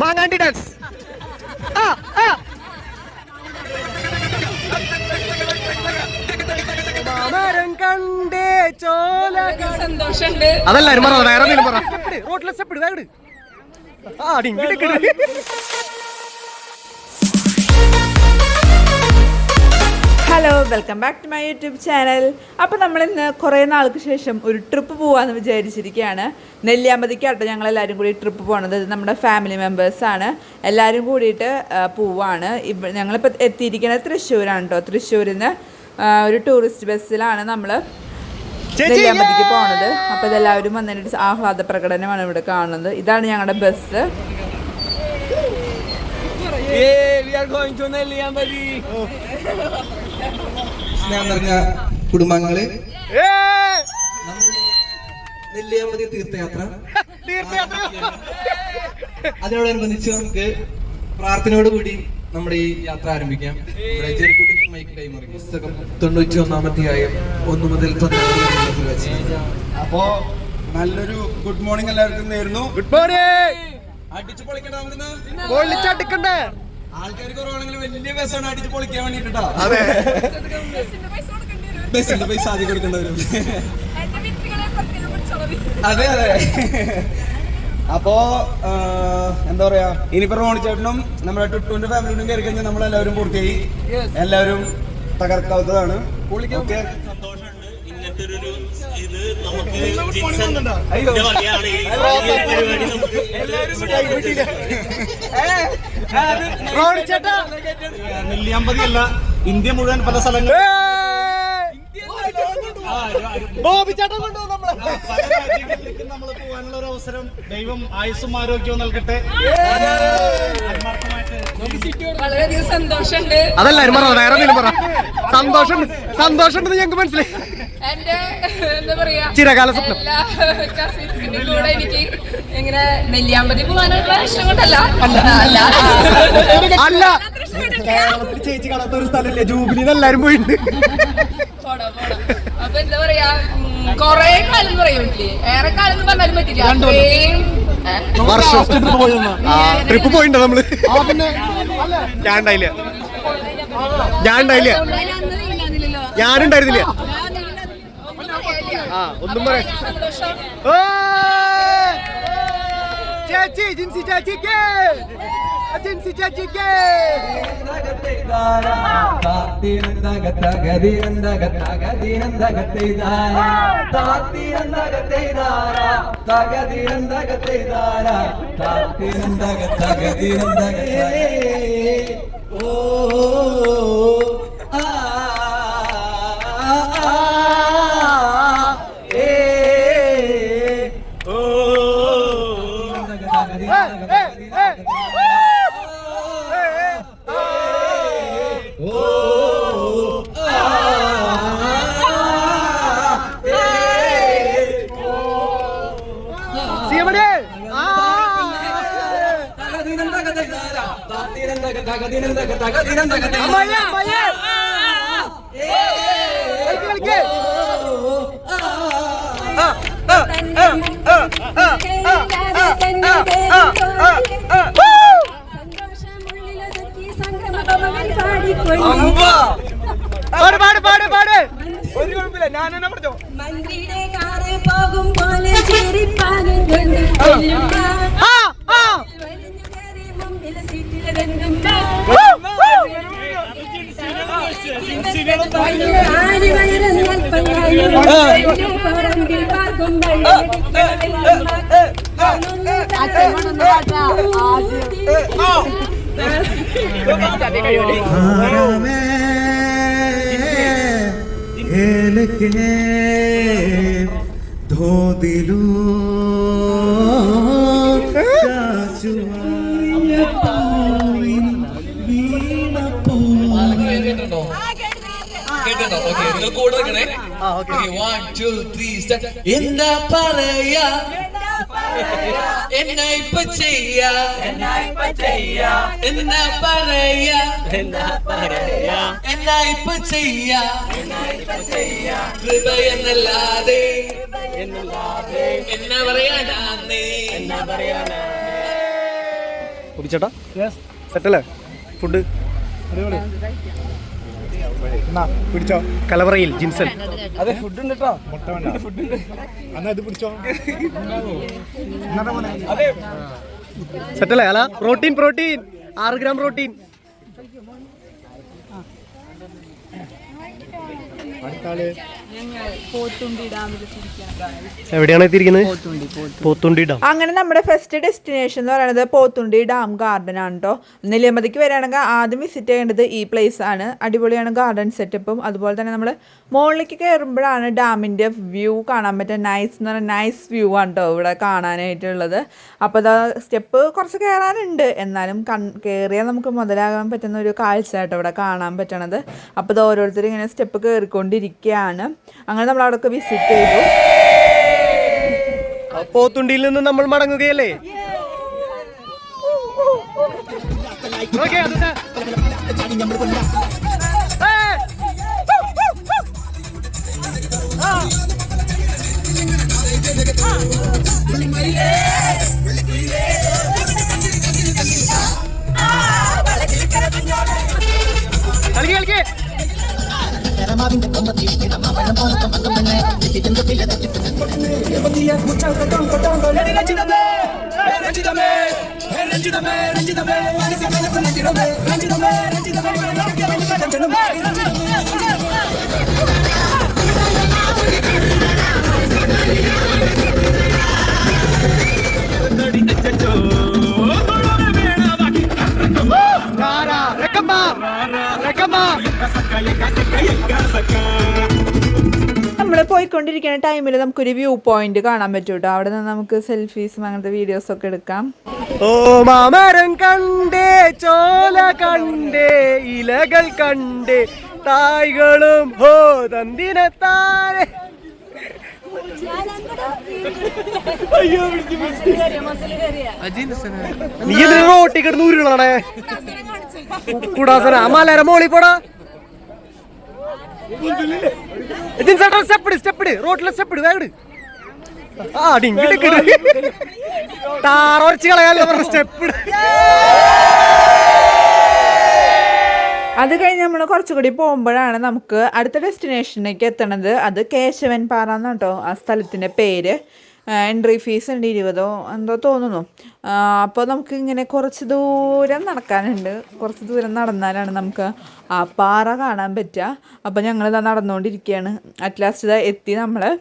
മാങ്ങാണ്ടി dance ആ ആ അതല്ല വേറെ റോട്ടിലെ സ്റ്റെപ്പ് ഇട് വേറെ ആ ഡിങ്കിട്ടൊക്കെ hello welcome back to my YouTube channel അപ്പോൾ നമ്മൾ ഇന്ന് കുറേ നാൾക്ക് ശേഷം ഒരു ട്രിപ്പ് പോകാമെന്ന് വിചാരിച്ചിരിക്കുകയാണ് നെല്ലിയാമ്പതിക്കാട്ടോ ഞങ്ങൾ എല്ലാവരും കൂടി ട്രിപ്പ് പോകണത് നമ്മുടെ ഫാമിലി മെമ്പേഴ്സാണ് എല്ലാവരും കൂടിയിട്ട് പോവാണ്. ഇവ ഞങ്ങളിപ്പോൾ എത്തിയിരിക്കുന്നത് തൃശ്ശൂരാണ് കേട്ടോ തൃശ്ശൂരിൽ നിന്ന് ഒരു ടൂറിസ്റ്റ് ബസ്സിലാണ് നമ്മൾ നെല്ലിയാമ്പതിക്ക് പോണത്. അപ്പോൾ ഇതെല്ലാവരും വന്നിട്ട് ആഹ്ലാദ പ്രകടനമാണ് ഇവിടെ കാണുന്നത്. ഇതാണ് ഞങ്ങളുടെ ബസ്. സ്നേഹം നിറഞ്ഞ കുടുംബാംഗങ്ങളെ നെല്ലിയാമ്പതി തീർത്ഥയാത്ര. അതിനോടനുബന്ധിച്ച് നമുക്ക് പ്രാർത്ഥനയോടുകൂടി നമ്മുടെ ഈ യാത്ര ആരംഭിക്കാം. പുസ്തകം തൊണ്ണൂറ്റി ഒന്നാമധ്യായം ഒന്ന് മുതൽ അപ്പോ നല്ലൊരു ഗുഡ് മോർണിംഗ് എല്ലാവർക്കും നേരുന്നു. ഗുഡ് മോർണിംഗ് അടിച്ചു പൊളിക്കണ്ട അതെ. ബസ്സിന്റെ പൈസ ആദ്യം കൊടുക്കേണ്ടി വരും. അതെ അതെ. അപ്പോ എന്താ പറയാ ഇനിയിപ്പോ റോണിച്ചേട്ടനും നമ്മുടെ ടുട്ടുവിന്റെ ഫാമിലിയോടും കയറി കഴിഞ്ഞാൽ നമ്മൾ എല്ലാവരും പൂർത്തിയായി എല്ലാവരും തകർക്കാവുന്നതാണ്. ഇങ്ങനത്തെ ഒരു നമുക്ക് ജിൻസൺ ഇതിന്റെ വകയാണ് ഈ പരിപാടി നമുക്ക് നെല്ലിയാമ്പതി അല്ല ഇന്ത്യ മുഴുവൻ പല സ്ഥലങ്ങളിൽ ബോബി ചേട്ടൻ കൊണ്ടുവന്നു നമ്മളെ. നമ്മൾ പോകാനുള്ള ഒരു അവസരം ദൈവം ആയുസ്സും ആരോഗ്യവും നൽകട്ടെ. വളരെയധികം സന്തോഷമുണ്ട്. അതല്ലാരും പറ വേറെ എന്തെങ്കിലും പറ. സന്തോഷം സന്തോഷം ഞങ്ങൾക്ക് മനസ്സിലായി. എന്റെ എന്താ പറയാ ചിരകാല സ്വപ്നം. എല്ലാ കസിൻസിന്റെ കൂടെ എനിക്ക് ഇങ്ങനെ നെല്ലിയാമ്പതി പോകാനുള്ള ഇഷ്ടം കൊണ്ടല്ല അല്ല അല്ല. കേരളത്തിൽ ചേച്ചി കാണാത്ത ഒരു സ്ഥലമില്ല? ജൂബിലി എല്ലാരും പോയിട്ടുണ്ട്. പോടാ, പോടാ. അപ്പൊ എന്താ പറയാ കൊറേ കാലം പറയൂല്ലേ ഏറെ കാലം എന്ന് പറഞ്ഞാലും പറ്റില്ല. അത്രയും? വർഷം. ട്രിപ്പ് പോയിണ്ടോ നമ്മൾ? ഞാൻ ഉണ്ടായില്ല. ഞാൻ ഉണ്ടായില്ല. ഞാനുണ്ടായിരുന്നില്ല. ആ ഒന്നും പറയാ സന്തോഷം. ചേച്ചി ജിൻസി ചേച്ചിക്ക്! ജിൻസി ചേച്ചിക്ക്! ഓ. പാട് പാട് പാട് ഒരു കുഴപ്പമില്ല ഞാൻ തന്നെ പറഞ്ഞോ മന്ത്രിയുടെ കാറ് പോകും പോലെ ചിരിപ്പാനും കൊണ്ട് खेल के धो दिलू ഓക്കെ നിങ്ങൾ കൂടെ നിൽക്കണേ. വൺ ടു ത്രീ എന്താ പറയാ? എന്നാ ഇപ്പൊ ചെയ്യാ? എന്നാ പറയാ? എന്നാ ഇപ്പൊ ചെയ്യാ? കൃപ എന്നല്ലാതെ. എന്നാ പറയാനാന്നേ? ചേട്ടാ സെറ്റല്ലേ? ഫുഡ്? പിടിച്ചോ. കലവറയിൽ ജിൻസൺ. അതെ ഫുഡ് ഉണ്ട് കേട്ടോ സെറ്റല്ലേ? അല്ല പ്രോട്ടീൻ പ്രോട്ടീൻ. ആറ് ഗ്രാം പ്രോട്ടീൻ. എവിടെയാണ് എത്തിയിരിക്കുന്നത്? പോത്തുണ്ടി ഡാം. അങ്ങനെ നമ്മുടെ ഫസ്റ്റ് ഡെസ്റ്റിനേഷൻ എന്ന് പറയുന്നത് പോത്തുണ്ടി ഡാം ഗാർഡൻ ആണ് കേട്ടോ നെല്ലിയമ്പതിക്ക് വരികയാണെങ്കിൽ ആദ്യം വിസിറ്റ് ചെയ്യേണ്ടത് ഈ പ്ലേസ് ആണ്. അടിപൊളിയാണ് ഗാർഡൻ സെറ്റപ്പും അതുപോലെ തന്നെ നമ്മൾ മുകളിലേക്ക് കയറുമ്പോഴാണ് ഡാമിന്റെ വ്യൂ കാണാൻ പറ്റുക. നൈസ് എന്ന് പറഞ്ഞാൽ നൈസ് വ്യൂ ആണ് കേട്ടോ ഇവിടെ കാണാനായിട്ടുള്ളത്. അപ്പോൾ അതാ സ്റ്റെപ്പ് കുറച്ച് കയറാനുണ്ട്. എന്നാലും കൺ കയറിയാൽ നമുക്ക് മുതലാകാൻ പറ്റുന്ന ഒരു കാഴ്ച കേട്ടോ ഇവിടെ കാണാൻ പറ്റണത്. അപ്പോൾ ഇത് ഓരോരുത്തരും ഇങ്ങനെ സ്റ്റെപ്പ് കയറിക്കൊണ്ടിരിക്കുകയാണ് അങ്ങനെ നമ്മൾ അവിടെയൊക്കെ വിസിറ്റ് ചെയ്തു പോത്തുണ്ടിയിൽ നിന്ന് നമ്മൾ മടങ്ങുകയല്ലേ? ഓക്കേ, അമ്മാവിന്റെ കൊമ്പത്തിയിരിക്കണ മവളം പോലെ തുറക്കും പെണ്ണെ തെറ്റിത്തിന്റെ പില തെറ്റിത്തന്നെ രഞ്ജിതമേ രഞ്ജിതമേ രഞ്ജിതമേ നമ്മൾ ടൈമിൽ നമുക്ക് ഒരു വ്യൂ പോയിന്റ് കാണാൻ പറ്റും കേട്ടോ അവിടെ നിന്ന് നമുക്ക് സെൽഫീസും അങ്ങനത്തെ വീഡിയോസ് ഒക്കെ എടുക്കാം. ഓ മാമരം കണ്ടേ ചോല കണ്ടേ ഇലകൾ കണ്ടേ തായ്കളും ഹോ നീ കിടന്ന് ഉരുളണേ? കുടാസന മലര മോളി പോടാ. അത് കഴിഞ്ഞ് നമ്മൾ കുറച്ചുകൂടി പോകുമ്പോഴാണ് നമുക്ക് അടുത്ത ഡെസ്റ്റിനേഷനിലേക്ക് എത്തണത്. അത് കേശവൻ പാറ എന്നാട്ടോ ആ സ്ഥലത്തിന്റെ പേര്. എൻട്രി ഫീസ് ഉണ്ട് ഇരുപതോ എന്തോ തോന്നുന്നു. അപ്പോൾ നമുക്ക് ഇങ്ങനെ കുറച്ച് ദൂരം നടക്കാനുണ്ട്. കുറച്ച് ദൂരം നടന്നാലാണ് നമുക്ക് ആ പാറ കാണാൻ പറ്റുക. അപ്പോൾ ഞങ്ങളിതാ നടന്നുകൊണ്ടിരിക്കുകയാണ്. അറ്റ്ലാസ്റ്റ് ഇതാ എത്തി നമ്മൾ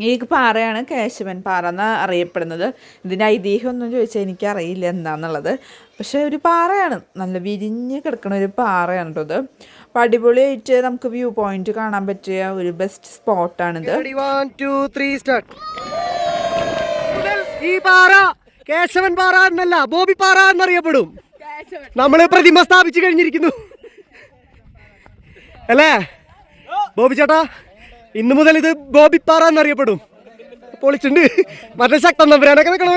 ഈ പാറയാണ് കേശവൻ പാറ എന്ന് അറിയപ്പെടുന്നത്. ഇതിന്റെ ഐതിഹ്യം ഒന്നും ചോദിച്ചാൽ എനിക്കറിയില്ല എന്താണെന്നുള്ളത് പക്ഷേ ഒരു പാറയാണ്. നല്ല വിരിഞ്ഞ് കിടക്കുന്ന ഒരു പാറയാണ് കേട്ടോ അപ്പോൾ അടിപൊളിയായിട്ട് നമുക്ക് വ്യൂ പോയിന്റ് കാണാൻ പറ്റിയ ഒരു ബെസ്റ്റ് സ്പോട്ടാണിത് ഈ പാറ കേശവൻ പാറ എന്നല്ല ബോബി പാറ എന്നറിയപ്പെടും. നമ്മൾ പ്രതിമ സ്ഥാപിച്ചു കഴിഞ്ഞിരിക്കുന്നു. അല്ലേ? ബോബി ചേട്ടാ ഇന്നു മുതൽ ഇത് ബോബി പാറ എന്നറിയപ്പെടും. പൊളിച്ചുണ്ട് മറ്റേ ശക്തം നമ്പരാനൊക്കെ നിൽക്കണ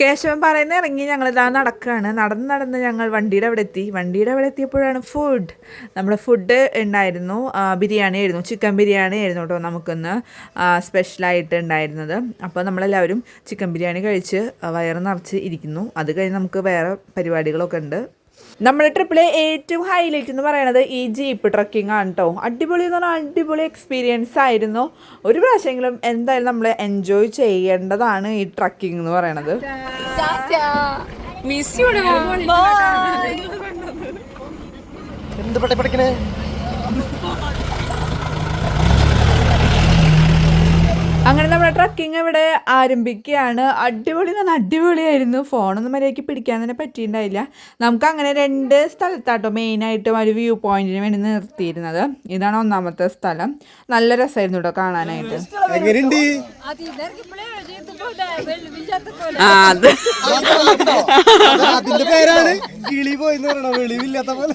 കേശവൻ പറയുന്ന ഇറങ്ങി ഞങ്ങൾ ഇതാ നടക്കുകയാണ് നടന്ന് നടന്ന് ഞങ്ങൾ വണ്ടിയുടെ അവിടെ എത്തി. വണ്ടിയുടെ അവിടെ എത്തിയപ്പോഴാണ് ഫുഡ് നമ്മുടെ ഫുഡ് ഉണ്ടായിരുന്നു. ബിരിയാണി ആയിരുന്നു. ചിക്കൻ ബിരിയാണി ആയിരുന്നു കേട്ടോ നമുക്കിന്ന് സ്പെഷ്യലായിട്ട് ഉണ്ടായിരുന്നത്. അപ്പോൾ നമ്മളെല്ലാവരും ചിക്കൻ ബിരിയാണി കഴിച്ച് വയറ് നിറച്ച് ഇരിക്കുന്നു. അത് കഴിഞ്ഞ് നമുക്ക് വേറെ പരിപാടികളൊക്കെ ഉണ്ട്. നമ്മുടെ ട്രിപ്പിലെ ഏറ്റവും ഹൈലൈറ്റ് എന്ന് പറയുന്നത് ഈ ജീപ്പ് ട്രക്കിംഗ് ആണ് കേട്ടോ അടിപൊളി എന്ന് പറഞ്ഞാൽ അടിപൊളി എക്സ്പീരിയൻസ് ആയിരുന്നു. ഒരു പ്രാവശ്യമെങ്കിലും എന്തായാലും നമ്മൾ എൻജോയ് ചെയ്യേണ്ടതാണ് ഈ ട്രക്കിംഗ് എന്ന് പറയണത്. എന്ത് പഠിക്കണേ? അങ്ങനെ നമ്മുടെ ട്രക്കിംഗ് ഇവിടെ ആരംഭിക്കുകയാണ്. അടിപൊളി നല്ല അടിപൊളിയായിരുന്നു. ഫോണൊന്നും മര്യാദയ്ക്ക് പിടിക്കാൻ തന്നെ പറ്റിയിട്ടുണ്ടായില്ല. നമുക്ക് അങ്ങനെ രണ്ട് സ്ഥലത്താട്ടോ മെയിനായിട്ടും ഒരു വ്യൂ പോയിന്റിന് വേണ്ടി നിർത്തിയിരുന്നത്. ഇതാണ് ഒന്നാമത്തെ സ്ഥലം. നല്ല രസമായിരുന്നു കേട്ടോ കാണാനായിട്ട്. അത്. അതിന്റെ പേരാണ് കിളി പോയിന്ന് പറയണ വെളിവില്ലാത്ത പോലെ.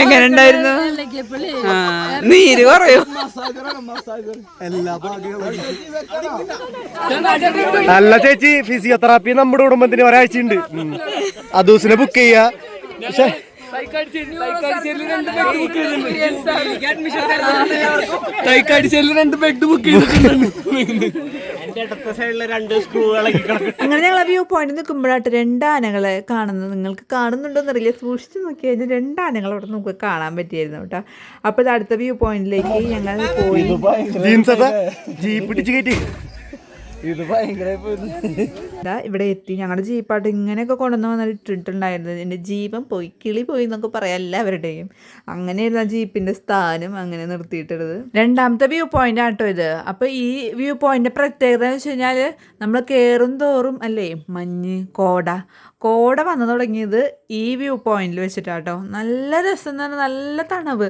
എങ്ങനെ ഉണ്ടായിരുന്നു? നീര് പറയൂ എല്ലാ അല്ല ചേച്ചി ഫിസിയോതെറാപ്പി നമ്മുടെ കുടുംബത്തിന് ഒരാഴ്ച ഉണ്ട് അദൂസിനെ ബുക്ക് ചെയ്യാ. പക്ഷെ രണ്ട് ബെഡ് ബുക്ക് ചെയ്തിട്ടുണ്ട്. എന്റെ അടുത്ത സൈഡിലെ രണ്ട് സ്ക്രൂകളൊക്കെ കിടക്കും. അങ്ങനെ ഞങ്ങൾ ആ വ്യൂ പോയിന്റ് നിൽക്കുമ്പോഴായിട്ട് രണ്ട് ആനകളെ കാണുന്നത് നിങ്ങൾക്ക് കാണുന്നുണ്ടോന്ന് അറിയില്ല സൂക്ഷിച്ച് നോക്കി കഴിഞ്ഞാൽ രണ്ട് ആനകൾ അവിടെ നമുക്ക് കാണാൻ പറ്റിയായിരുന്നു കേട്ടോ. അപ്പൊ അടുത്ത വ്യൂ പോയിന്റിലേക്ക് ഞങ്ങൾ പോയി. ജീൻസ് ജീപ്പ് കയറ്റി. ഇത് ഭയങ്കര ഇവിടെ എത്തി. ഞങ്ങളുടെ ജീപ്പായിട്ട് ഇങ്ങനെയൊക്കെ കൊണ്ടുവന്ന് വന്നിട്ട് ഇട്ടിട്ടുണ്ടായിരുന്നത് എന്റെ ജീവൻ പോയി കിളി പോയി എന്നൊക്കെ പറയാം എല്ലാവരുടെയും. അങ്ങനെയായിരുന്നു ആ ജീപ്പിന്റെ സ്ഥാനം അങ്ങനെ നിർത്തിയിട്ടത്. രണ്ടാമത്തെ വ്യൂ പോയിന്റ് ആട്ടോ ഇത്. അപ്പോൾ ഈ വ്യൂ പോയിന്റ് പ്രത്യേകത എന്ന് വെച്ച് കഴിഞ്ഞാൽ നമ്മൾ കേറും തോറും അല്ലേ മഞ്ഞ് കോട കോട വന്നു തുടങ്ങിയത് ഈ വ്യൂ പോയിന്റിൽ വെച്ചിട്ടാട്ടോ. നല്ല രസം എന്ന് പറഞ്ഞാൽ നല്ല തണവ്.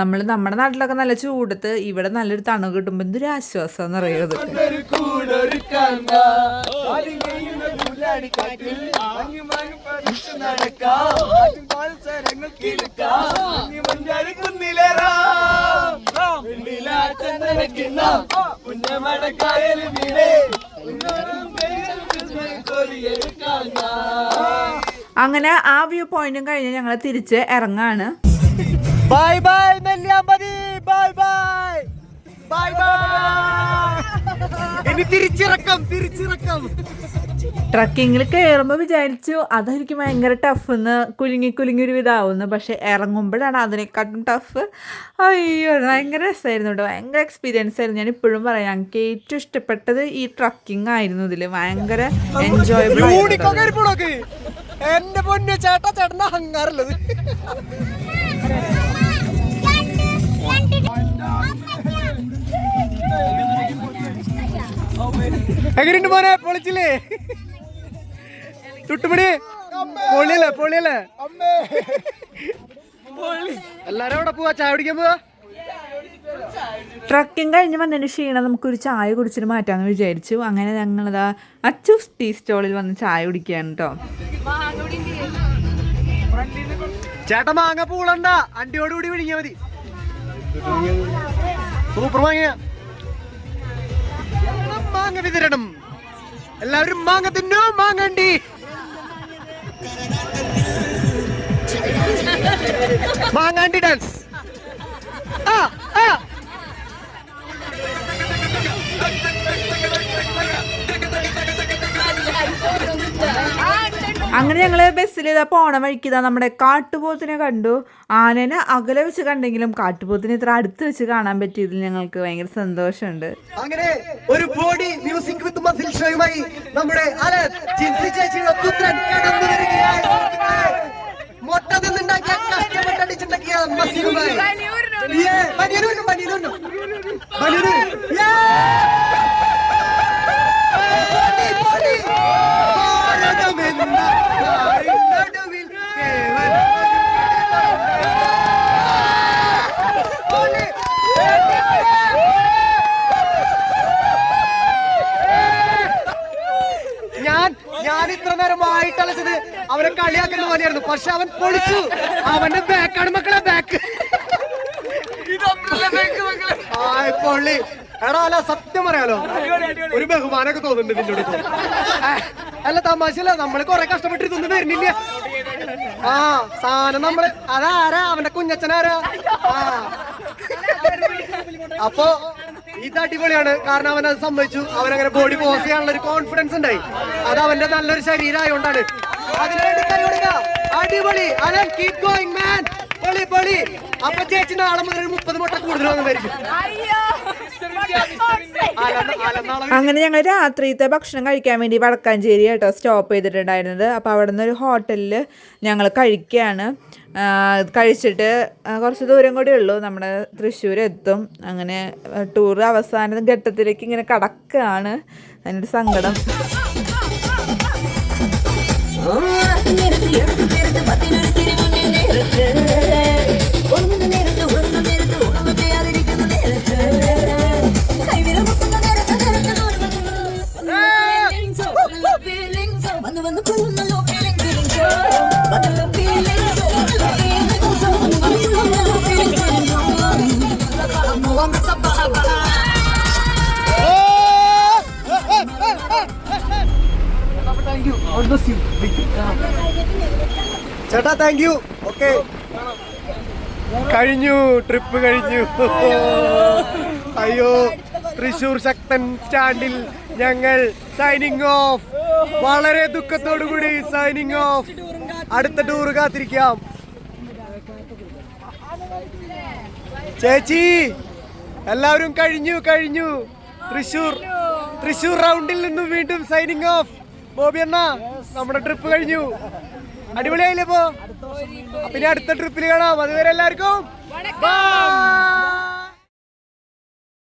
നമ്മൾ നമ്മുടെ നാട്ടിലൊക്കെ നല്ല ചൂടത്ത് ഇവിടെ നല്ലൊരു തണവ് കിട്ടുമ്പോൾ എന്തൊരു ആശ്വാസം എന്ന് പറയുന്നത് അങ്ങനെ ആ വ്യൂ പോയിന്റും കഴിഞ്ഞ് ഞങ്ങൾ തിരിച്ച് ഇറങ്ങാണ്. Bye bye Nelliyampathy bye bye bye bye ഇനി തിരിച്ചിറക്കം തിരിച്ചിറക്കം. ട്രക്കിങ്ങിൽ കയറുമ്പോൾ വിചാരിച്ചു അതായിരിക്കും ഭയങ്കര ടഫ് എന്ന് കുലുങ്ങി കുലുങ്ങി ഒരു വിധാവുന്നു പക്ഷെ ഇറങ്ങുമ്പോഴാണ് അതിനെക്കാട്ടും ടഫ് അയ്യോ ഭയങ്കര രസമായിരുന്നു കേട്ടോ ഭയങ്കര എക്സ്പീരിയൻസ് ആയിരുന്നു. ഞാൻ ഇപ്പോഴും പറയാം എനിക്ക് ഏറ്റവും ഇഷ്ടപ്പെട്ടത് ഈ ട്രക്കിംഗ് ആയിരുന്നു ഇതിൽ ഭയങ്കര എൻജോയബിൾ എന്റെ പൊന്നു ചേട്ടാ ചേട്ടന്റെ അഹങ്കാരല്ലത് എങ്ങനെയുണ്ട് മോനെ? പൊളിച്ചില്ലേ? ചുട്ടുപിടി? പൊളിയല്ലേ പൊളിയല്ലേ? എല്ലാരും അവിടെ പോവാ ചായ കുടിക്കാൻ പോവാ? ട്രക്കിംഗ് കഴിഞ്ഞ് വന്നതിന് ക്ഷീണം നമുക്കൊരു ചായ കുടിച്ചിട്ട് മാറ്റാമെന്ന് വിചാരിച്ചു. അങ്ങനെ ഞങ്ങളിതാ അച്ചൂസ് ടീ സ്റ്റോളിൽ വന്ന് ചായ കുടിക്കുകയാണ് കേട്ടോ ചേട്ടൻ മാങ്ങ പൂളണ്ട. അണ്ടിയോടുകൂടി വിഴിഞ്ഞാ മതി. സൂപ്പർ മാങ്ങ മാങ്ങ വിതരണം എല്ലാവരും മാങ്ങ തിന്നോ മാങ്ങണ്ടി മാങ്ങാണ്ടി ഡാൻസ് ആ അങ്ങനെ ഞങ്ങൾ ബസ്സിൽ ഇതാ പോണ വഴിക്ക് ഇതാ നമ്മുടെ കാട്ടുപോത്തിനെ കണ്ടു. ആനനെ അകലെ വെച്ച് കണ്ടെങ്കിലും കാട്ടുപോത്തിനെ ഇത്ര അടുത്ത് വെച്ച് കാണാൻ പറ്റിയതിൽ ഞങ്ങൾക്ക് ഭയങ്കര സന്തോഷമുണ്ട്. അങ്ങനെ ഒരു ബോഡി മ്യൂസിക് വിത്ത് മസിൽ ഷോയുമായി നമ്മുടെ പുത്രൻ. Yeah! Body, body. ഭാരതമെന്ന നാടിൻ നടുവിൽ കേവലം ബോഡി. ഞാൻ ഞാൻ ഇത്ര നേരം വായിട്ടലച്ചത് അവനെ പോലെയായിരുന്നു പക്ഷെ അവൻ പൊളിച്ചു. അവന്റെ ബാക്കാണ് മക്കളെ ബാക്ക് പൊള്ളി. എടാ അല്ല സത്യം പറയാലോ. ഒരു ബഹുമാനൊക്കെ തോന്നുന്നുണ്ട് നിന്നോട് അല്ല തമാശല്ല നമ്മൾ കൊറേ കഷ്ടപ്പെട്ട് ഇതൊന്നും വരുന്നില്ല. ആ സാധനം നമ്മൾ അതാരാ? അവന്റെ കുഞ്ഞച്ഛനാരാ? ആ. അപ്പൊ ഇത് അടിപൊളിയാണ്. കാരണം അവൻ അത് സമ്മതിച്ചു. അവൻ അങ്ങനെ ബോഡി പോസ് ചെയ്യാനുള്ള ഒരു കോൺഫിഡൻസ് ഉണ്ടായി. അത് അവന്റെ നല്ലൊരു ശരീരമായോണ്ടാണ്. അതിനുവേണ്ടി കൈ കൊടുക്ക. അടിപൊളി. അലൻ കീപ് ഗോയിങ് മാൻ പൊളി പൊളി. അപ്പൊ ചേച്ചി നാളെ മുതൽ ഒരു മുപ്പത് മുട്ട കൂടുതൽ അങ്ങനെ ഞങ്ങൾ രാത്രിത്തെ ഭക്ഷണം കഴിക്കാൻ വേണ്ടി വടക്കാഞ്ചേരി കേട്ടോ സ്റ്റോപ്പ് ചെയ്തിട്ടുണ്ടായിരുന്നത്. അപ്പോൾ അവിടെ നിന്ന് ഒരു ഹോട്ടലിൽ ഞങ്ങൾ കഴിക്കുകയാണ്. കഴിച്ചിട്ട് കുറച്ച് ദൂരം കൂടി ഉള്ളൂ. നമ്മുടെ തൃശ്ശൂർ എത്തും. അങ്ങനെ ടൂർ അവസാന ഘട്ടത്തിലേക്ക് ഇങ്ങനെ കടക്കുകയാണ്. അതിനൊരു സങ്കടം. நிறுத்து எடுத்து திருத்து பத்தி நிறுத்தி நிறுத்து ചേട്ടാ താങ്ക് യു ഓക്കെ കഴിഞ്ഞു ട്രിപ്പ് കഴിഞ്ഞു. അയ്യോ തൃശൂർ ശക്തൻ സ്റ്റാൻഡിൽ ഞങ്ങൾ സൈനിങ് ഓഫ് വളരെ ദുഃഖത്തോടു കൂടി സൈനിങ് ഓഫ് അടുത്ത ടൂർ കാത്തിരിക്കാം. ചേച്ചി എല്ലാവരും കഴിഞ്ഞു കഴിഞ്ഞു. തൃശൂർ തൃശൂർ റൗണ്ടിൽ നിന്നും വീണ്ടും സൈനിങ് ഓഫ് ബോബി അണ്ണ നമ്മുടെ ട്രിപ്പ് കഴിഞ്ഞു. അടിപൊളിയായില്ലേ ഇപ്പോ? പിന്നെ അടുത്ത ട്രിപ്പിൽ കാണാം. അതുവരെ എല്ലാവർക്കും